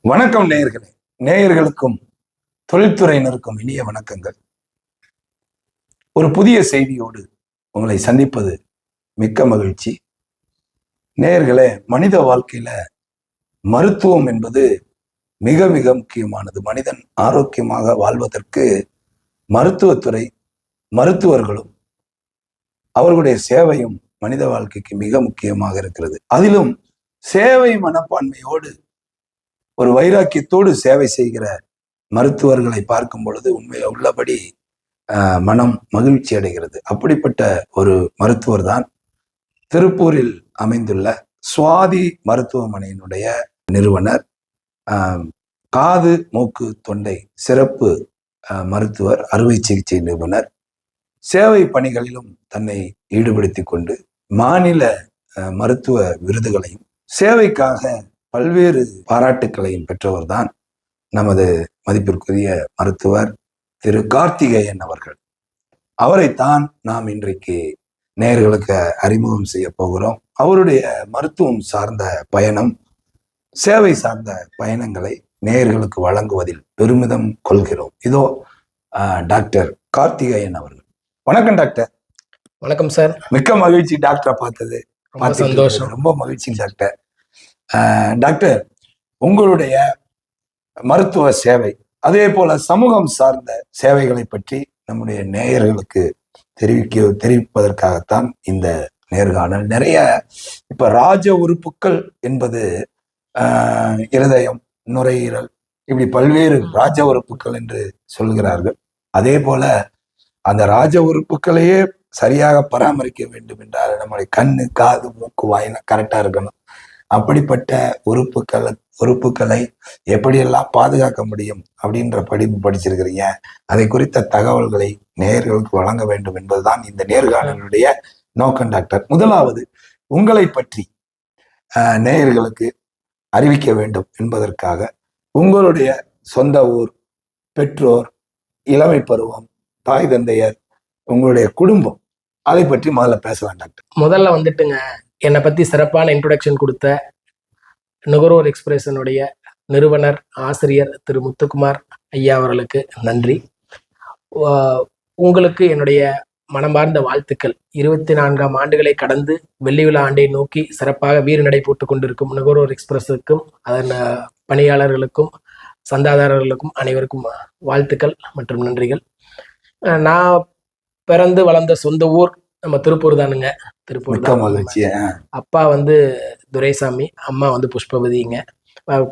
வணக்கம் நேயர்களே. நேயர்களுக்கும் தொழில்துறையினருக்கும் இனிய வணக்கங்கள். ஒரு புதிய செய்தியோடு உங்களை சந்திப்பது மிக்க மகிழ்ச்சி. நேர்களே மனித வாழ்க்கையில மருத்துவம் என்பது மிக மிக முக்கியமானது. மனிதன் ஆரோக்கியமாக வாழ்வதற்கு மருத்துவத்துறை மருத்துவர்களும் அவர்களுடைய சேவையும் மனித வாழ்க்கைக்கு மிக முக்கியமாக இருக்கிறது. அதிலும் சேவை மனப்பான்மையோடு ஒரு வைராக்கியத்தோடு சேவை செய்கிற மருத்துவர்களை பார்க்கும் பொழுது உண்மையை உள்ளபடி மனம் மகிழ்ச்சி அடைகிறது. அப்படிப்பட்ட ஒரு மருத்துவர் தான் திருப்பூரில் அமைந்துள்ள சுவாதி மருத்துவமனையினுடைய நிறுவனர். காது மூக்கு தொண்டை சிறப்பு மருத்துவர் அறுவை சிகிச்சை நிபுணர். சேவை பணிகளிலும் தன்னை ஈடுபடுத்தி கொண்டு மாநில மருத்துவ விருதுகளையும் சேவைக்காக பல்வேறு பாராட்டுக்களையும் பெற்றவர் தான் நமது மதிப்பிற்குரிய மருத்துவர் திரு கார்த்திகேயன் அவர்கள். அவரைத்தான் நாம் இன்றைக்கு நேயர்களுக்கு அறிமுகம் செய்ய போகிறோம். அவருடைய மருத்துவம் சார்ந்த பயணம் சேவை சார்ந்த பயணங்களை நேயர்களுக்கு வழங்குவதில் பெருமிதம் கொள்கிறோம். இதோ டாக்டர் கார்த்திகேயன் அவர்கள். வணக்கம் டாக்டர். வணக்கம் சார். மிக்க மகிழ்ச்சி டாக்டரை பார்த்தது சந்தோஷம். ரொம்ப மகிழ்ச்சி டாக்டர். டாக்டர் உங்களுடைய மருத்துவ சேவை. அதே போல சமூகம் சார்ந்த சேவைகளை பற்றி நம்முடைய நேயர்களுக்கு தெரிவிக்க தெரிவிப்பதற்காகத்தான் இந்த நேர்காணல். நிறைய இப்ப ராஜ உறுப்புக்கள் என்பது ஆஹ் இருதயம் நுரையீரல் இப்படி பல்வேறு ராஜ உறுப்புக்கள் என்று சொல்கிறார்கள். அதே போல அந்த ராஜ உறுப்புகளையே சரியாக பராமரிக்க வேண்டும் என்றால் நம்மளுடைய கண்ணு காது மூக்கு வாயெல்லாம் கரெக்டா இருக்கணும். அப்படிப்பட்ட உறுப்புக்களை உறுப்புகளை எப்படியெல்லாம் பாதுகாக்க முடியும் அப்படின்ற படிப்பு படிச்சிருக்கிறீங்க. அதை குறித்த தகவல்களை நேயர்களுக்கு வழங்க வேண்டும் என்பதுதான் இந்த நேர்காணலுடைய நோக்கம் டாக்டர். முதலாவது உங்களை பற்றி நேயர்களுக்கு அறிவிக்க வேண்டும் என்பதற்காக உங்களுடைய சொந்த ஊர் பெற்றோர் இளமை பருவம் தாய் தந்தையர் உங்களுடைய குடும்பம் அதை பற்றி முதல்ல பேசலாம் டாக்டர். முதல்ல வந்துட்டுங்க. என்னை பற்றி சிறப்பான இன்ட்ரொடக்ஷன் கொடுத்த நுகர்வோர் எக்ஸ்பிரஸனுடைய நிறுவனர் ஆசிரியர் திரு முத்துக்குமார் ஐயா அவர்களுக்கு நன்றி. உங்களுக்கு என்னுடைய மனமார்ந்த வாழ்த்துக்கள். இருபத்தி நான்காம் ஆண்டுகளை கடந்து வெள்ளி விழா ஆண்டை நோக்கி சிறப்பாக வீறு நடை போட்டு கொண்டிருக்கும் நுகர்வோர் எக்ஸ்பிரஸுக்கும் அதன் பணியாளர்களுக்கும் சந்தாதாரர்களுக்கும் அனைவருக்கும் வாழ்த்துக்கள் மற்றும் நன்றிகள். நான் பிறந்து வளர்ந்த சொந்த ஊர் நம்ம திருப்பூர் தானுங்க. திருப்பூர் அப்பா வந்து துரைசாமி அம்மா வந்து புஷ்பவதிங்க.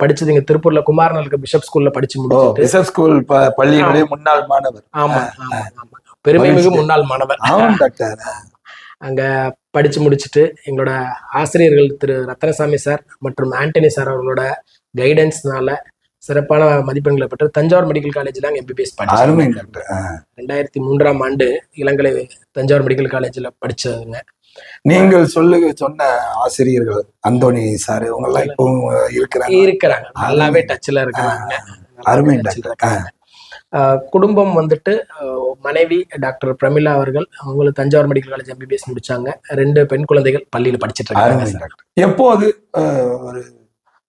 படிச்சது இங்க திருப்பூர்ல குமாரநலுக்கு பிஷப் ஸ்கூல்ல படிச்சு ஓ முடிச்சுட்டு. பிசப் ஸ்கூல் பள்ளியினுடைய முன்னாள் மாணவர். ஆமா ஆமா ஆமா. பெருமைமிகு மகிழ்ச்சி. முன்னாள் மாணவர். அங்க படிச்சு முடிச்சுட்டு எங்களோட ஆசிரியர்கள் திரு ரத்னசாமி சார் மற்றும் ஆண்டனி சார் அவர்களோட கைடன்ஸ்னால சிறப்பான மதிப்பெண்களை பெற்று தஞ்சாவூர் மெடிக்கல் காலேஜ்ல அங்க எம்பிபிஎஸ் படிச்சேன். ரெண்டாயிரத்தி மூன்றாம் ஆண்டு இளங்கலை தஞ்சாவூர் மெடிக்கல் காலேஜ்ல படிச்சதுங்க. நீங்கள் சொல்லுங்க சொன்ன ஆசிரியர்கள் அந்தோனி சார் இவங்க எல்லாம் இப்போ இருக்கிறாங்க. இருக்கிறாங்க. நல்லாவே டச்ல இருக்கிறாங்க அருமை டாக்டர். குடும்பம் வந்துட்டு மனைவி டாக்டர் பிரமிளா அவர்கள் அவங்களும் தஞ்சாவூர் மெடிக்கல் காலேஜ் எம்பிபிஎஸ் முடிச்சாங்க. ரெண்டு பெண் குழந்தைகள் பள்ளியில படிச்சிட்டு இருக்காங்க. எப்போது ஒரு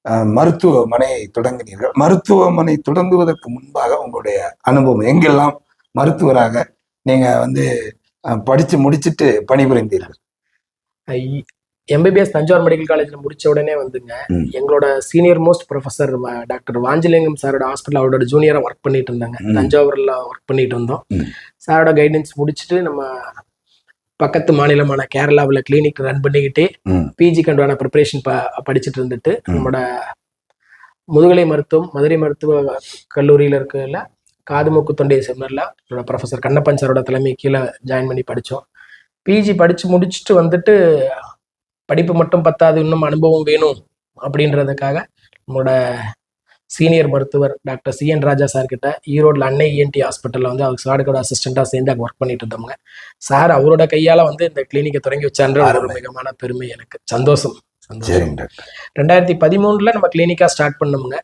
அஹ், மருத்துவமனையை தொடங்கினீர்கள் மருத்துவமனை தொடங்குவதற்கு முன்பாக உங்களுடைய அனுபவம் எங்கெல்லாம் மருத்துவராக நீங்க வந்து படிச்சு முடிச்சிட்டு பணிபுரிந்தீர்கள் எம்பிபிஎஸ் தஞ்சாவூர் மெடிக்கல் காலேஜ்ல முடிச்ச உடனே வந்துங்க. எங்களோட senior most professor doctor Vanjilingam சாரோட ஹாஸ்பிட்டல் அவரோட ஜூனியரா ஒர்க் பண்ணிட்டு இருந்தாங்க. தஞ்சாவூர்ல ஒர்க் பண்ணிட்டு இருந்தோம். சாரோட கைடன்ஸ் முடிச்சுட்டு நம்ம பக்கத்து மாநிலமான கேரளாவில் கிளினிக் ரன் பண்ணிக்கிட்டே ம். பிஜி கண்டான ப்ரிப்பரேஷன் ப படிச்சுட்டு இருந்துட்டு. நம்மளோட முதுகலை மருத்துவம் மதுரை மருத்துவ கல்லூரியில் இருக்கல காது மூக்கு தொண்டை செமினர்ல என்னோட ப்ரொஃபசர் கண்ணப்பன் சாரோட தலைமை கீழே ஜாயின் பண்ணி படித்தோம் பிஜி படிச்சு முடிச்சுட்டு வந்துட்டு படிப்பு மட்டும் பத்தாது இன்னும் அனுபவம் வேணும் அப்படின்றதுக்காக நம்மளோட சீனியர் மருத்துவர் doctor C N Raja sir கிட்ட ஈரோட்ல அன்னை E இஎன்டி ஹாஸ்பிட்டல்ல வந்து அவர் சாடுகோட அசிஸ்டண்டா சேர்ந்து அங்கே ஒர்க் பண்ணிட்டு இருந்தவங்க. சார் அவரோட கையால வந்து இந்த கிளினிக்கை தொடங்கி வச்சான்ற ஒரு. மிகமான பெருமை எனக்கு. சந்தோஷம். ரெண்டாயிரத்தி பதிமூணுல நம்ம கிளினிக்கா ஸ்டார்ட் பண்ணோமுங்க.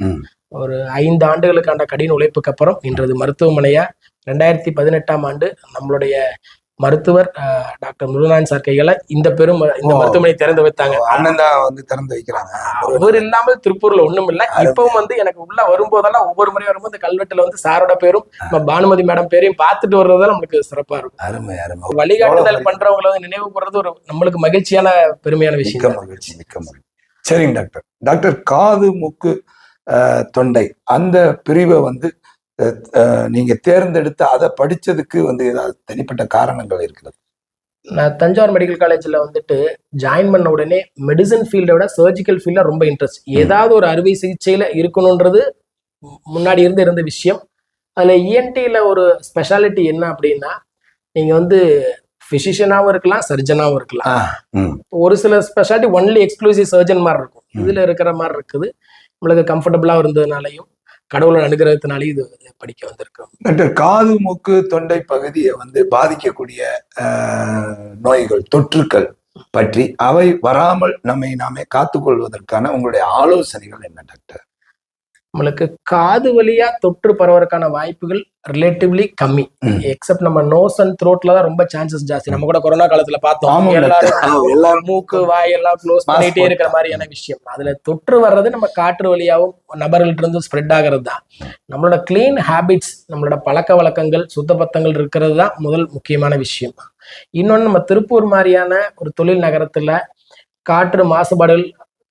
ஒரு ஐந்து ஆண்டுகளுக்கான கடின உழைப்புக்கு அப்புறம் இன்றது மருத்துவமனையா? ரெண்டாயிரத்தி பதினெட்டாம் ஆண்டு நம்மளுடைய மருத்துவர் டாக்டர் முருகநாதன் சார் கையால இந்த பெரும் இந்த. மருத்துவமனை திறந்து வைத்தாங்க. அண்ணன் தான் வந்து திறந்து வைக்கிறாங்க. அவர் இல்லாமல் திருப்பூர்ல ஒண்ணும் இல்ல இப்பவும் வந்து எனக்கு உள்ள வரும்போதெல்லாம் ஒவ்வொரு முறை வரும்போது இந்த கல்வெட்டுல வந்து சாரோட பேரும் பானுமதி மேடம் பேரையும் பார்த்துட்டு வர்றதுதான் நம்மளுக்கு சிறப்பா இருக்கும். அருமை அருமை. வழிகாட்டுதல் பண்றவங்களை வந்து நினைவு கூறது ஒரு நம்மளுக்கு மகிழ்ச்சியான பெருமையான விஷயம். மகிழ்ச்சி மிக்க மகிழ்ச்சி. சரிங்க டாக்டர். டாக்டர் காது மூக்கு தொண்டை அந்த பிரிவை வந்து நீங்க தேர்ந்தெடுத்து அதை படிச்சதுக்கு வந்து ஏதாவது தனிப்பட்ட காரணங்கள் இருக்கிறது? நான் தஞ்சாவூர் மெடிக்கல் காலேஜ்ல வந்துட்டு ஜாயின் பண்ண உடனே மெடிசன் ஃபீல்டை விட சர்ஜிக்கல் ஃபீல்ட்ல ரொம்ப இன்ட்ரெஸ்ட் ஏதாவது ஒரு அறுவை சிகிச்சையில இருக்கணும்ன்றது முன்னாடி இருந்து இருந்த விஷயம். அதுல இஎன்டில ஒரு ஸ்பெஷாலிட்டி என்ன அப்படின்னா நீங்க வந்து பிசிஷியனாவும் இருக்கலாம் சர்ஜனாவும் இருக்கலாம். ஒரு சில ஸ்பெஷாலிட்டி ஒன்லி எக்ஸ்க்ளூசிவ் சர்ஜன் மாதிரி இருக்கும். இதுல இருக்கிற மாதிரி இருக்குது. நம்மளுக்கு கம்ஃபர்டபுளா இருந்ததுனாலையும். கடவுளோட அனுகிரகத்தினாலே இது படிக்க வந்திருக்கோம் டாக்டர் காது மூக்கு தொண்டை பகுதியை வந்து பாதிக்கக்கூடிய நோய்கள் தொற்றுக்கள் பற்றி அவை வராமல் நம்மை நாமே காத்துக்கொள்வதற்கான உங்களுடைய ஆலோசனைகள் என்ன டாக்டர்? நம்மளுக்கு காது வழியா தொற்று பரவறதுக்கான வாய்ப்புகள் ரிலேட்டிவ்லி கம்மி. எக்ஸப்ட் நம்ம நோஸ் அண்ட் த்ரோட்ல தான் ரொம்ப சான்சஸ் ஜாஸ்தி நம்ம கூட கொரோனா காலத்துல பார்த்தோம். எல்லாரும் மூக்கு வாய் எல்லாம் க்ளோஸ் பண்ணிட்டே இருக்கிற. மாதிரியான விஷயம் அதுல தொற்று வர்றது நம்ம காற்று வழியாவும் நபர்கள்ட்ட இருந்து ஸ்ப்ரெட் ஆகிறது தான் நம்மளோட கிளீன் ஹேபிட்ஸ் நம்மளோட பழக்க வழக்கங்கள் சுத்தபத்தங்கள் இருக்கிறது தான் முதல் முக்கியமான விஷயம் இன்னொன்னு நம்ம திருப்பூர் மாதிரியான ஒரு தொழில் நகரத்துல காற்று மாசுபாடுகள்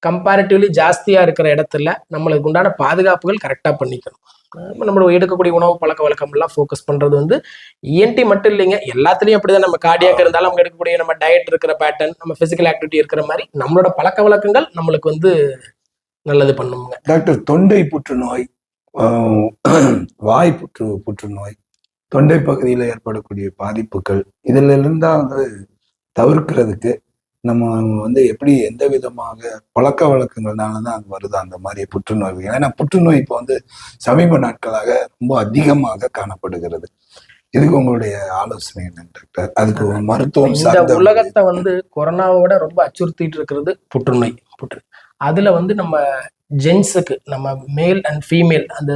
கம்பேரிட்டிவ்லி ஜாஸ்தியா இருக்கிற இடத்துல நம்மளுக்கு உண்டான பாதுகாப்புகள் கரெக்டா பண்ணிக்கணும். நம்ம நம்மளோட எடுக்கக்கூடிய உணவு பழக்க வழக்கம் எல்லாம் ஃபோக்கஸ் பண்றது வந்து இஎன்டி மட்டும் இல்லைங்க. எல்லாத்துலயும் அப்படிதான். நம்ம கார்டியாக் இருந்தாலும் நம்ம எடுக்கக்கூடிய நம்ம டயட் இருக்கிற பேட்டர்ன் நம்ம பிசிக்கல் ஆக்டிவிட்டி இருக்கிற மாதிரி நம்மளோட பழக்க வழக்கங்கள் நம்மளுக்கு வந்து நல்லது பண்ணுங்க. டாக்டர் தொண்டை புற்றுநோய் வாய் புற்று புற்றுநோய் தொண்டை பகுதியில் ஏற்படக்கூடிய பாதிப்புகள் இதுல இருந்தா வந்து தவிர்க்கிறதுக்கு நம்ம வந்து எப்படி எந்த விதமாக பழக்க வழக்கங்கள்னால தான் அது வருது அந்த மாதிரி புற்றுநோய் ஏன்னா புற்றுநோய் இப்போ வந்து சமீப நாட்களாக ரொம்ப அதிகமாக காணப்படுகிறது. இதுக்கு உங்களுடைய ஆலோசனை என்ன டாக்டர்? அதுக்கு மருத்துவம் இந்த உலகத்தை வந்து கொரோனாவோட ரொம்ப அச்சுறுத்திட்டு இருக்கிறது புற்றுநோய். புற்று அதுல வந்து நம்ம ஜென்ஸுக்கு நம்ம மேல் அண்ட் ஃபீமேல் அந்த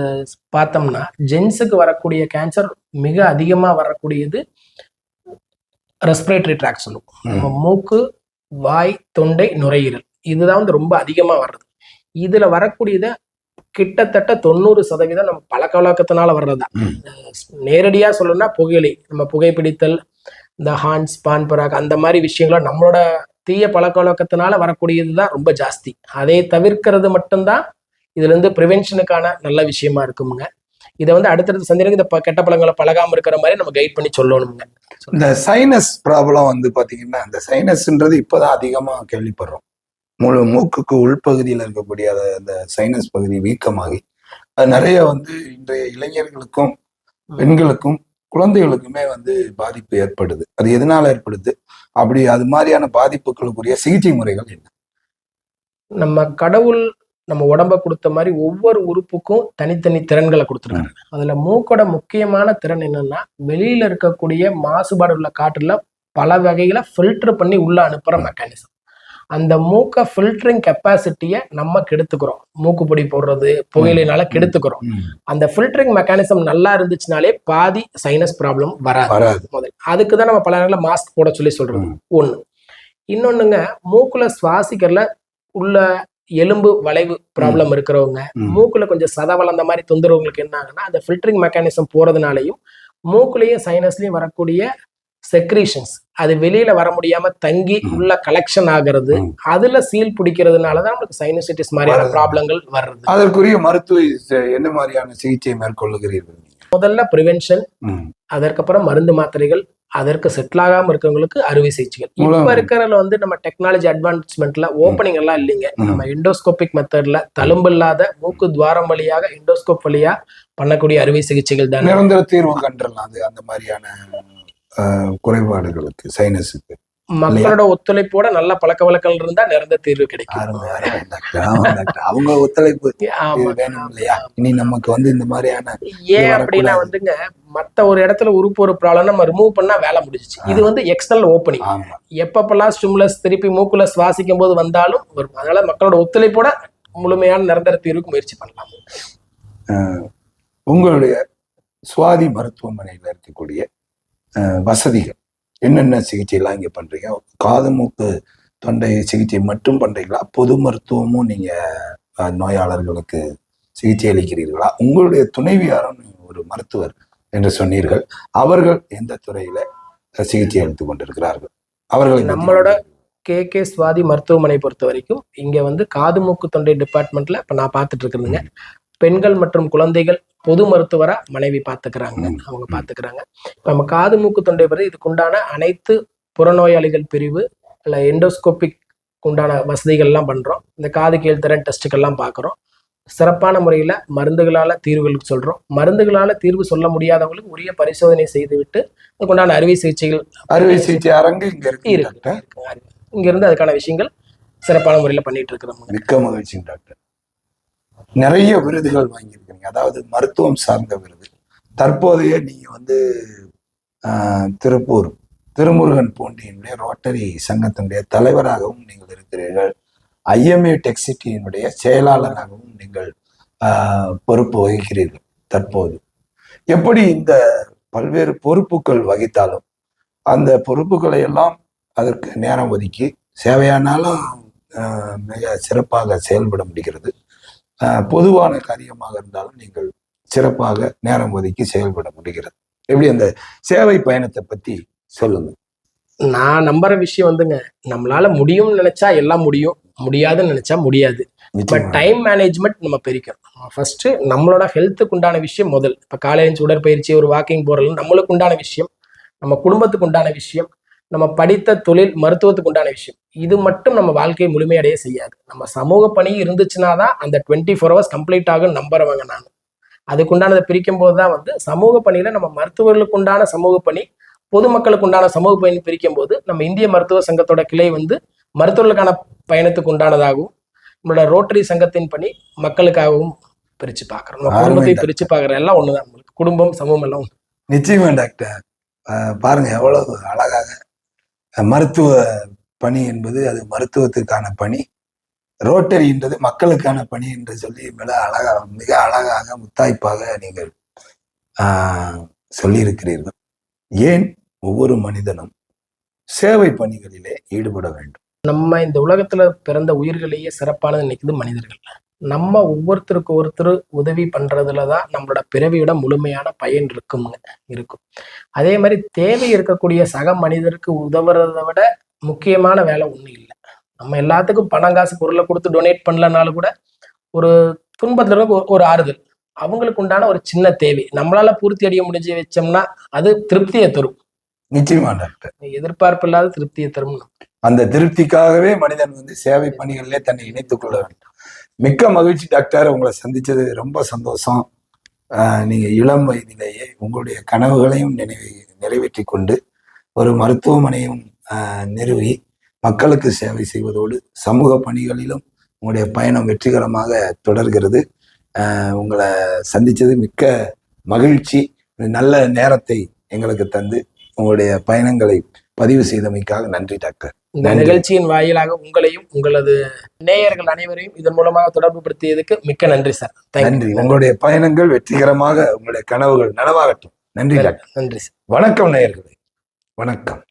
பார்த்தோம்னா ஜென்ஸுக்கு வரக்கூடிய கேன்சர் மிக அதிகமா வரக்கூடியது ரெஸ்பிரேட்டரி ட்ராக் சொல்லுவோம். நம்ம மூக்கு வாய் தொண்டை நுரையீரல். இதுதான் வந்து ரொம்ப அதிகமா வர்றது. இதுல வரக்கூடியத கிட்டத்தட்ட தொண்ணூறு சதவீதம் நம்ம பழக்க வழக்கத்தினால வர்றதா ம். நேரடியா சொல்லணும்னா புகையிலை நம்ம புகைப்பிடித்தல் இந்த ஹான்ஸ் பான் பராக் அந்த மாதிரி விஷயங்களும் நம்மளோட தீய பழக்க வழக்கத்தினால வரக்கூடியது தான் ரொம்ப ஜாஸ்தி. அதை தவிர்க்கிறது மட்டும்தான் இதுல இருந்து ப்ரிவென்ஷனுக்கான நல்ல விஷயமா இருக்குமுங்க. இதை வந்து அடுத்தடுத்த சந்தேகம் இந்த கெட்ட பழங்களை பழகாம இருக்கிற மாதிரி நம்ம கைட் பண்ணி சொல்லணுங்க இந்த சைனஸ் ப்ராப்ளம் வந்து பாத்தீங்கன்னா இந்த சைனஸ்ன்றது இப்பதான் அதிகமா கேள்விப்படுறோம். முழு மூக்குக்கு உள்பகுதியில் இருக்கக்கூடிய அந்த சைனஸ் பகுதி வீக்கமாகி அது நிறைய வந்து இன்றைய இளைஞர்களுக்கும் பெண்களுக்கும் குழந்தைகளுக்குமே வந்து பாதிப்பு ஏற்படுது. அது எதனால ஏற்படுது? அப்படி அது மாதிரியான பாதிப்புகளுக்குரிய சிகிச்சை முறைகள் என்ன? நம்ம கடவுள் நம்ம உடம்ப கொடுத்த மாதிரி ஒவ்வொரு உறுப்புக்கும் தனித்தனி திறன்களை கொடுத்துருக்காங்க. அதுல மூக்கோட முக்கியமான திறன் என்னன்னா வெளியில இருக்கக்கூடிய மாசுபாடு உள்ள காற்றுல பல வகைகளை ஃபில்டர் பண்ணி உள்ள அனுப்புற மெக்கானிசம் அந்த மூக்க ஃபில்டரிங் கெப்பாசிட்டியை நம்ம கெடுத்துக்கிறோம். மூக்கு பொடி போடுறது புகையிலைனால கெடுத்துக்கிறோம். அந்த ஃபில்டரிங் மெக்கானிசம் நல்லா இருந்துச்சுனாலே பாதி சைனஸ் ப்ராப்ளம் வராது. முதல். அதுக்கு தான் நம்ம பல நேரங்களில் மாஸ்க் போட சொல்லி சொல்றோம் ம். ஒண்ணு. இன்னொன்னுங்க மூக்குல சுவாசிக்கிறதுல உள்ள எலும்பு வளைவு ப்ராப்ளம் இருக்கிறவங்க. மூக்குல கொஞ்சம் சத வளர்ந்த மாதிரி தொந்தரவுங்களுக்கு என்ன ஆகுன்னா அந்த ஃபில்டரிங் மெக்கானிசம் போறதுனாலையும் மூக்குலயும் சைனஸ்லயும் வரக்கூடிய செக்ரீஷன்ஸ் அது வெளியில வர முடியாம தங்கி. உள்ள கலெக்ஷன் ஆகிறது. அதுல சீல் பிடிக்கிறதுனாலதான் நமக்கு சைனசிட்டிஸ் மாதிரியான. ப்ராப்ளங்கள் வர்றது அதற்குரிய மருத்துவ என்ன மாதிரியான சிகிச்சை மேற்கொள்ளுகிறீர்கள்? முதல்ல ப்ரிவென்ஷன். அதற்கப்புறம் மருந்து மாத்திரைகள் அதற்கு செட்டில் ஆகாம இருக்கவங்களுக்கு அறுவை சிகிச்சைகள். இப்ப இருக்கிறதுல வந்து நம்ம டெக்னாலஜி அட்வான்ஸ்மெண்ட்ல ஓப்பனிங் எல்லாம் இல்லைங்க. நம்ம எண்டோஸ்கோபிக் மெத்தட்ல தழும்பு இல்லாத மூக்கு துவாரம் வழியாக எண்டோஸ்கோப் வழியா பண்ணக்கூடிய அறுவை சிகிச்சைகள் தானே. நிரந்தர தீர்வு கண்டுடலாம் அது அந்த மாதிரியான குறைபாடுகளுக்கு சைனஸுக்கு மக்களோட ஒத்துழைப்போட நல்ல பழக்க வழக்கங்கள் இருந்தா நிரந்தர தீர்வு கிடைக்கும். அவங்க ஒத்துழைப்பு வேணும் இல்லையா? இனி நமக்கு வந்து இந்த மாதிரியான ஏன். அப்படின்னா வந்துங்க மத்த ஒரு இடத்துல உறுப்பு ஒரு ப்ராப்ளம் நம்ம ரிமூவ் பண்ணா வேலை முடிஞ்சுச்சு. இது வந்து எக்ஸ்டர்னல் ஓப்பனிங் எப்பப்பெல்லாம் ஸ்டிமுலஸ் திருப்பி மூக்குல சுவாசிக்கும் போது வந்தாலும் வரும் அதனால மக்களோட ஒத்துழைப்போட முழுமையான நிரந்தர தீர்வுக்கு முயற்சி பண்ணலாம். உங்களுடைய சுவாதி மருத்துவமனையில இருக்கக்கூடிய வசதிகள் என்னென்ன சிகிச்சை எல்லாம் இங்க பண்றீங்க? காது மூக்கு தொண்டை சிகிச்சை மட்டும் பண்றீங்களா? பொது மருத்துவமும் நீங்க அஹ், நோயாளர்களுக்கு சிகிச்சை அளிக்கிறீர்களா? உங்களுடைய துணைவியாரும் ஒரு மருத்துவர் என்று சொன்னீர்கள். அவர்கள் எந்த துறையில சிகிச்சை அளித்துக் கொண்டிருக்கிறார்கள்? அவர்களை நம்மளோட கே கே சுவாதி மருத்துவமனை பொறுத்த வரைக்கும் இங்க வந்து காது மூக்கு தொண்டை டிபார்ட்மெண்ட்ல இப்ப நான் பார்த்துட்டு இருக்கிறதுங்க பெண்கள் மற்றும் குழந்தைகள் பொது மருத்துவரா மனைவி பாத்துக்கிறாங்க. ம். அவங்க பாத்துக்கிறாங்க. இப்ப நம்ம காது மூக்கு தொண்டை பற்றி இதுக்குண்டான அனைத்து புறநோயாளிகள் பிரிவு இல்ல எண்டோஸ்கோபிக் உண்டான வசதிகள் எல்லாம் பண்றோம். இந்த காது கேள்திறன் டெஸ்ட்டுக்கெல்லாம் பார்க்குறோம் சிறப்பான முறையில மருந்துகளால தீர்வுகளுக்கு சொல்றோம். மருந்துகளால தீர்வு சொல்ல முடியாதவங்களுக்கு உரிய பரிசோதனை செய்துவிட்டு அதுக்குண்டான அறுவை சிகிச்சைகள் அறுவை சிகிச்சை அரங்கு இங்க இருக்கு இருக்கு. டாக்டர். இருக்கு. இங்க இருந்து அதுக்கான விஷயங்கள் சிறப்பான முறையில பண்ணிட்டு இருக்கிறோம். மிக்க மகிழ்ச்சி டாக்டர். நிறைய விருதுகள் வாங்கியிருக்கீங்க. அதாவது மருத்துவம் சார்ந்த விருது. தற்போதைய நீங்க வந்து திருப்பூர் திருமுருகன் பூண்டியினுடைய ரோட்டரி சங்கத்தினுடைய தலைவராகவும் நீங்கள் இருக்கிறீர்கள். ஐஎம்ஏ டெக்ஸிட்டியினுடைய செயலாளராகவும் நீங்கள் ஆஹ், பொறுப்பு வகிக்கிறீர்கள் தற்போது. எப்படி இந்த பல்வேறு பொறுப்புகள் வகித்தாலும் அந்த பொறுப்புகளை எல்லாம் அதற்கு நேரம் ஒதுக்கி சேவையானாலும் ஆஹ், மிக சிறப்பாக செயல்பட முடிகிறது. பொதுவான காரியமாக இருந்தாலும் நீங்கள் சிறப்பாக நேரம் ஒதுக்கி செயல்பட முடிகிறது. எப்படி அந்த சேவை பயணத்தை பத்தி சொல்லுங்க. நான் நம்புற விஷயம் வந்துங்க நம்மளால முடியும்னு நினைச்சா எல்லாம் முடியும். முடியாதுன்னு நினைச்சா முடியாது. பட். டைம் மேனேஜ்மெண்ட் நம்ம பெருக்கணும். ஃபர்ஸ்ட் நம்மளோட ஹெல்த்துக்கு உண்டான விஷயம் முதல். இப்ப காலையில உடற்பயிற்சி ஒரு வாக்கிங் போறது நம்மளுக்கு உண்டான விஷயம். நம்ம குடும்பத்துக்கு உண்டான விஷயம். நம்ம படித்த தொழில் மருத்துவத்துக்கு உண்டான விஷயம். இது மட்டும் நம்ம வாழ்க்கையை முழுமையடைய செய்யாது. நம்ம சமூக பணி இருந்துச்சுன்னா தான் அந்த டுவெண்ட்டி ஃபோர் ஹவர்ஸ் கம்ப்ளீட் ஆகும் நம்புறவங்க நான். அதுக்குண்டானதை பிரிக்கும் போது தான் வந்து சமூக பணியில நம்ம மருத்துவர்களுக்கு உண்டான சமூக பணி பொதுமக்களுக்கு உண்டான சமூக பணி பிரிக்கும் போது நம்ம இந்திய மருத்துவ சங்கத்தோட கிளை வந்து மருத்துவர்களுக்கான பயணத்துக்கு உண்டானதாகவும் நம்மளோட ரோட்டரி சங்கத்தின் பணி மக்களுக்காகவும் பிரிச்சு பார்க்கறோம். நம்ம குடும்பத்தை. பிரிச்சு பார்க்கற எல்லாம் ஒண்ணுதான். நம்மளுக்கு குடும்பம் சமூகம் எல்லாம் ஒண்ணு. நிச்சயமா டாக்டர். பாருங்க எவ்வளவு அழகாக. மருத்துவ பணி என்பது அது மருத்துவத்துக்கான பணி. ரோட்டரின்றது மக்களுக்கான பணி என்று சொல்லி மிக அழகா மிக அழகாக முத்தாய்ப்பாக நீங்கள் சொல்லியிருக்கிறீர்கள். ஏன்? ஒவ்வொரு மனிதனும் சேவை பணிகளிலே ஈடுபட வேண்டும். நம்ம இந்த உலகத்துல பிறந்த உயிர்களையே சிறப்பானது நினைக்குது மனிதர்கள். நம்ம ஒவ்வொருத்தருக்கு ஒருத்தர் உதவி பண்றதுல தான் நம்மளோட பிறவியோட முழுமையான பயன் இருக்குங்க இருக்கும். அதே மாதிரி தேவை இருக்கக்கூடிய சக மனிதருக்கு உதவுறதை விட முக்கியமான வேலை ஒண்ணும் இல்லை. நம்ம எல்லாத்துக்கும் பணம் காசு பொருளை கொடுத்து டொனேட் பண்ணலனாலும் கூட ஒரு துன்பத்துல இருக்க ஒரு- ஆறுதல். அவங்களுக்கு உண்டான ஒரு சின்ன தேவை. நம்மளால பூர்த்தி அடைய முடிஞ்சு வச்சோம்னா அது திருப்தியை தரும். நிச்சயமா டாக்டர். எதிர்பார்ப்பு இல்லாத திருப்தியை தரும் அந்த திருப்திக்காகவே மனிதன் வந்து சேவை பணிகளிலே தன்னை இணைத்துக் கொள்ள வேண்டும். மிக்க மகிழ்ச்சி டாக்டர். உங்களை சந்திச்சது ரொம்ப சந்தோஷம். நீங்க இளம் வயதிலேயே உங்களுடைய கனவுகளையும் நினைவு நிறைவேற்றி கொண்டு ஒரு மருத்துவமனையும் நிறுவி மக்களுக்கு சேவை செய்வதோடு சமூக பணிகளிலும் உங்களுடைய பயணம் வெற்றிகரமாக தொடர்கிறது. உங்களை சந்தித்தது மிக்க மகிழ்ச்சி. நல்ல நேரத்தை எங்களுக்கு தந்து உங்களுடைய பயணங்களை பதிவு செய்தமைக்காக நன்றி டாக்டர். இந்த. நிகழ்ச்சியின் வாயிலாக உங்களையும் உங்களது நேயர்கள் அனைவரையும் இதன் மூலமாக தொடர்பு படுத்தியதுக்கு மிக்க நன்றி சார். நன்றி. உங்களுடைய பயணங்கள் வெற்றிகரமாக உங்களுடைய கனவுகள் நனவாகட்டும். நன்றி நன்றி சார். வணக்கம் நேயர்களே. வணக்கம்.